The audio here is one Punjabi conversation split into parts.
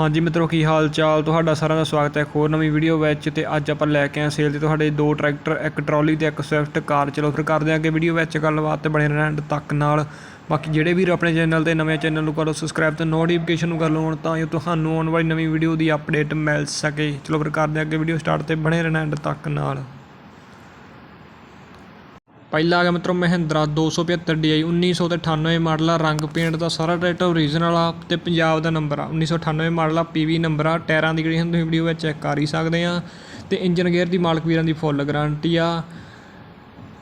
ਹਾਂਜੀ ਮਿੱਤਰੋ, ਕੀ ਹਾਲ ਚਾਲ ਤੁਹਾਡਾ ਸਾਰਿਆਂ ਦਾ ਸਵਾਗਤ ਹੈ ਇੱਕ ਹੋਰ ਨਵੀਂ ਵੀਡੀਓ ਵਿੱਚ ਤੇ ਅੱਜ ਆਪਾਂ ਲੈ ਕੇ ਆਏ ਸੇਲ ਤੇ ਤੁਹਾਡੇ ਦੋ ਟਰੈਕਟਰ, ਇੱਕ ਟਰਾਲੀ ਤੇ ਇੱਕ ਸਵਿਫਟ ਕਾਰ। ਚਲੋ, ਫਿਰ ਕਰਦੇ ਹਾਂ ਅੱਗੇ ਵੀਡੀਓ ਵਿੱਚ ਗੱਲਬਾਤ ਤੇ ਬਣੇ ਰਹਿਣ ਤੱਕ ਨਾਲ। ਬਾਕੀ ਜਿਹੜੇ ਵੀਰ ਆਪਣੇ ਚੈਨਲ ਤੇ ਨਵੇਂ ਚੈਨਲ ਨੂੰ ਕਰੋ ਸਬਸਕ੍ਰਾਈਬ ਤੇ ਨੋਟੀਫਿਕੇਸ਼ਨ ਨੂੰ ਕਰ ਲਓ ਤਾਂ ਜੋ ਤੁਹਾਨੂੰ ਆਉਣ ਵਾਲੀ ਨਵੀਂ ਵੀਡੀਓ ਦੀ ਅਪਡੇਟ ਮਿਲ ਸਕੇ। ਚਲੋ, ਫਿਰ ਕਰਦੇ ਹਾਂ ਅੱਗੇ ਵੀਡੀਓ ਸਟਾਰਟ ਤੇ ਬਣੇ ਰਹਿਣ ਤੱਕ ਨਾਲ। ਪਹਿਲਾ ਆ ਗਿਆ ਮਿੱਤਰੋ ਮਹਿੰਦਰਾ 275 DI 1998 ਮਾਡਲ ਆ, ਰੰਗ ਪੇਂਟ ਦਾ ਸਾਰਾ ਟਰੈਕਟਰ ਓਰੀਜਨਲ ਆ, ਤੇ ਪੰਜਾਬ ਦਾ ਨੰਬਰ ਆ 1998 ਮਾਡਲ ਆ PV ਨੰਬਰ ਆ, ਟਾਇਰਾਂ ਦੀ ਜਿਹੜੀ ਹੁਣ ਤੁਸੀਂ ਵੀਡੀਓ ਵਿੱਚ ਚੈੱਕ ਕਰ ਹੀ ਸਕਦੇ ਆ, ਤੇ ਇੰਜਨ ਗੇਅਰ ਦੀ ਮਾਲਕ ਵੀਰਾਂ ਦੀ ਫੁੱਲ ਗਾਰੰਟੀ ਆ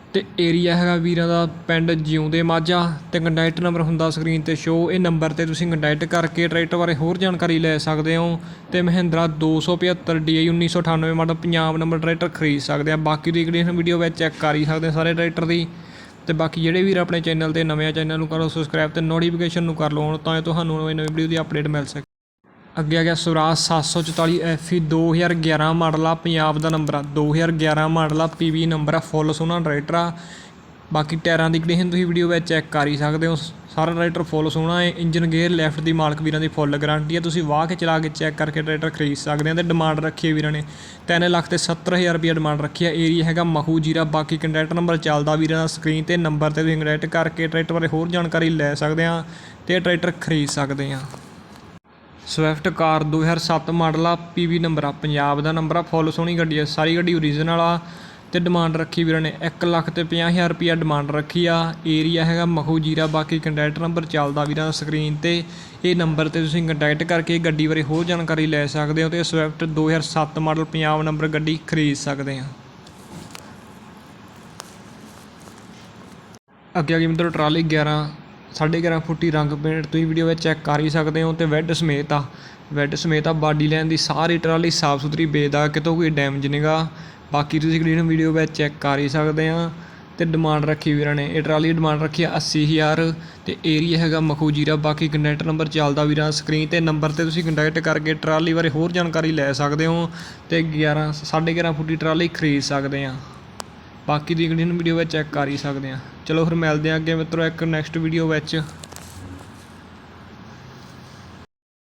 ਅਤੇ ਏਰੀਆ ਹੈਗਾ ਵੀਰਾਂ ਦਾ, ਪਿੰਡ ਜਿਉਂਦੇ ਮਾਝਾ ਅਤੇ ਕੰਟੈਕਟ ਨੰਬਰ ਹੁੰਦਾ ਸਕਰੀਨ ਤੇ ਸ਼ੋ ਇਹ ਨੰਬਰ ਤੇ ਤੁਸੀਂ ਕੰਟੈਕਟ ਕਰਕੇ ਟਰੈਕਟਰ ਬਾਰੇ ਹੋਰ ਜਾਣਕਾਰੀ ਲੈ ਸਕਦੇ ਹੋ ਅਤੇ Mahindra 275 DI 1998 model Punjab number tractor ਖਰੀਦ ਸਕਦੇ ਆ। ਬਾਕੀ ਦੀ ਜਿਹੜੀ ਵੀਡੀਓ ਵਿੱਚ ਚੈੱਕ ਕਰ ਹੀ ਸਕਦੇ ਆ ਸਾਰੇ ਟਰੈਕਟਰ ਦੀ। ਅਤੇ ਬਾਕੀ ਜਿਹੜੇ ਵੀਰ ਆਪਣੇ ਚੈਨਲ ਤੇ ਨਵੇਂ ਚੈਨਲ ਨੂੰ ਕਰੋ ਸਬਸਕ੍ਰਾਈਬ ਅਤੇ ਨੋਟੀਫਿਕੇਸ਼ਨ ਨੂੰ ਕਰ ਲਓ। ਤਾਂ ਜੋ ਤੁਹਾਨੂੰ ਨਵੀਂ ਨਵੀਂ ਵੀਡੀਓ ਦੀ ਅਪਡੇਟ ਮਿਲ ਸਕੇ। ਅੱਗੇ ਆ ਗਿਆ ਸਵਰਾਜ 744 FE 2011 ਮਾਡਲ ਆ, ਪੰਜਾਬ ਦਾ ਨੰਬਰ ਆ। 2011 ਮਾਡਲ ਆ PV ਨੰਬਰ ਆ, ਫੁੱਲ ਸੋਹਣਾ ਟਰੈਕਟਰ ਆ। ਬਾਕੀ ਟਾਇਰਾਂ ਦੀ ਕੰਡੀਸ਼ਨ ਤੁਸੀਂ ਵੀਡੀਓ ਵਿੱਚ ਚੈੱਕ ਕਰ ਹੀ ਸਕਦੇ ਹੋ। ਸਾਰਾ ਟਰੈਕਟਰ ਫੁੱਲ ਸੋਹਣਾ ਹੈ ਇੰਜਨ ਗੇਅਰ ਲੈਫਟ ਦੀ ਮਾਲਕ ਵੀਰਾਂ ਦੀ ਫੁੱਲ ਗਾਰੰਟੀ ਹੈ ਤੁਸੀਂ ਵਾਹ ਕੇ ਚਲਾ ਕੇ ਚੈੱਕ ਕਰਕੇ ਟਰੈਕਟਰ ਖਰੀਦ ਸਕਦੇ ਆ ਤੇ ਡਿਮਾਂਡ ਰੱਖੀ ਹੈ ਵੀਰਾਂ ਨੇ। 3 ਲੱਖ ਤੇ 70000 ਰੁਪਏ ਡਿਮਾਂਡ ਰੱਖੀ ਹੈ ਏਰੀਆ ਹੈਗਾ ਮਹੂ ਜੀਰਾ। ਬਾਕੀ ਕੰਟੈਕਟ ਨੰਬਰ ਚੱਲਦਾ ਵੀਰਾਂ ਦਾ ਸਕਰੀਨ ਤੇ। ਨੰਬਰ ਤੇ ਤੁਸੀਂ ਕੰਟੈਕਟ ਕਰਕੇ ਟਰੈਕਟਰ ਬਾਰੇ ਹੋਰ ਜਾਣਕਾਰੀ ਲੈ ਸਕਦੇ ਆ ਤੇ ਟਰੈਕਟਰ ਖਰੀਦ ਸਕਦੇ ਆ। ਸਵਿਫਟ ਕਾਰ 2007 ਮਾਡਲ ਆ ਪੀਵੀ ਨੰਬਰ ਆ, ਪੰਜਾਬ ਦਾ ਨੰਬਰ ਆ ਫੁੱਲ ਸੋਹਣੀ ਗੱਡੀ ਆ, ਸਾਰੀ ਗੱਡੀ ਓਰੀਜਨਲ ਆ ਤੇ ਡਿਮਾਂਡ ਰੱਖੀ ਵੀਰਾਂ ਨੇ 1 ਲੱਖ ਤੇ 50000 ਰੁਪਿਆ ਡਿਮਾਂਡ ਰੱਖੀ ਆ ਏਰੀਆ ਹੈਗਾ ਮਖੂ ਜੀਰਾ, ਬਾਕੀ ਕੰਟੈਕਟ ਨੰਬਰ ਚੱਲਦਾ ਵੀਰਾਂ ਦਾ ਸਕਰੀਨ ਤੇ, ਇਹ ਨੰਬਰ ਤੇ ਤੁਸੀਂ ਕੰਟੈਕਟ ਕਰਕੇ ਗੱਡੀ ਬਾਰੇ ਹੋਰ ਜਾਣਕਾਰੀ ਲੈ ਸਕਦੇ ਹੋ ਤੇ ਸਵਿਫਟ 2007 ਮਾਡਲ ਪੰਜਾਬ ਨੰਬਰ ਗੱਡੀ ਖਰੀਦ ਸਕਦੇ ਆ। ਅੱਗੇ ਆ ਗਈ ਮਿੱਤਰੋ ਟਰਾਲੀ 11 11.5 ਫੁੱਟੀ ਰੰਗ ਪੇਂਟ, ਤੁਸੀਂ ਵੀਡੀਓ ਵਿੱਚ ਚੈੱਕ ਕਰ ਹੀ ਸਕਦੇ ਹੋ ਤੇ ਵੈੱਡ ਸਮੇਤ ਆ। ਵੈੱਡ ਸਮੇਤ ਆ, ਬਾਡੀ ਲੈਣ ਦੀ ਸਾਰੀ ਟਰਾਲੀ ਸਾਫ਼ ਸੁਥਰੀ ਬੇਦਾ ਕਿਤੋਂ ਕੋਈ ਡੈਮੇਜ ਨਹੀਂਗਾ ਬਾਕੀ ਤੁਸੀਂ ਗ੍ਰੀਨ ਵੀਡੀਓ ਵਿੱਚ ਚੈੱਕ ਕਰ ਹੀ ਸਕਦੇ ਆ ਤੇ ਡਿਮਾਂਡ ਰੱਖੀ ਵੀਰਾਂ ਨੇ। ਇਹ ਟਰਾਲੀ ਡਿਮਾਂਡ ਰੱਖੀ ਆ 80000 ਤੇ ਏਰੀਆ ਹੈਗਾ ਮਖੂ ਜੀਰਾ। ਬਾਕੀ ਕੰਟੈਕਟ ਨੰਬਰ ਚੱਲਦਾ ਵੀਰਾਂ ਸਕਰੀਨ ਤੇ ਨੰਬਰ ਤੇ ਤੁਸੀਂ ਕੰਟੈਕਟ ਕਰਕੇ ਟਰਾਲੀ ਬਾਰੇ ਹੋਰ ਜਾਣਕਾਰੀ ਲੈ ਸਕਦੇ ਹੋ ਤੇ 11 11.5 ਫੁੱਟੀ ਟਰਾਲੀ ਖਰੀਦ ਸਕਦੇ ਆ। ਬਾਕੀ ਦੀ ਅਗਲੀ ਵੀਡੀਓ ਵਿੱਚ ਚੈੱਕ ਕਰ ਹੀ ਸਕਦੇ ਆ। ਚਲੋ ਫਿਰ ਮਿਲਦੇ ਹਾਂ ਅੱਗੇ ਮਿੱਤਰੋ ਇੱਕ ਨੈਕਸਟ ਵੀਡੀਓ ਵਿੱਚ।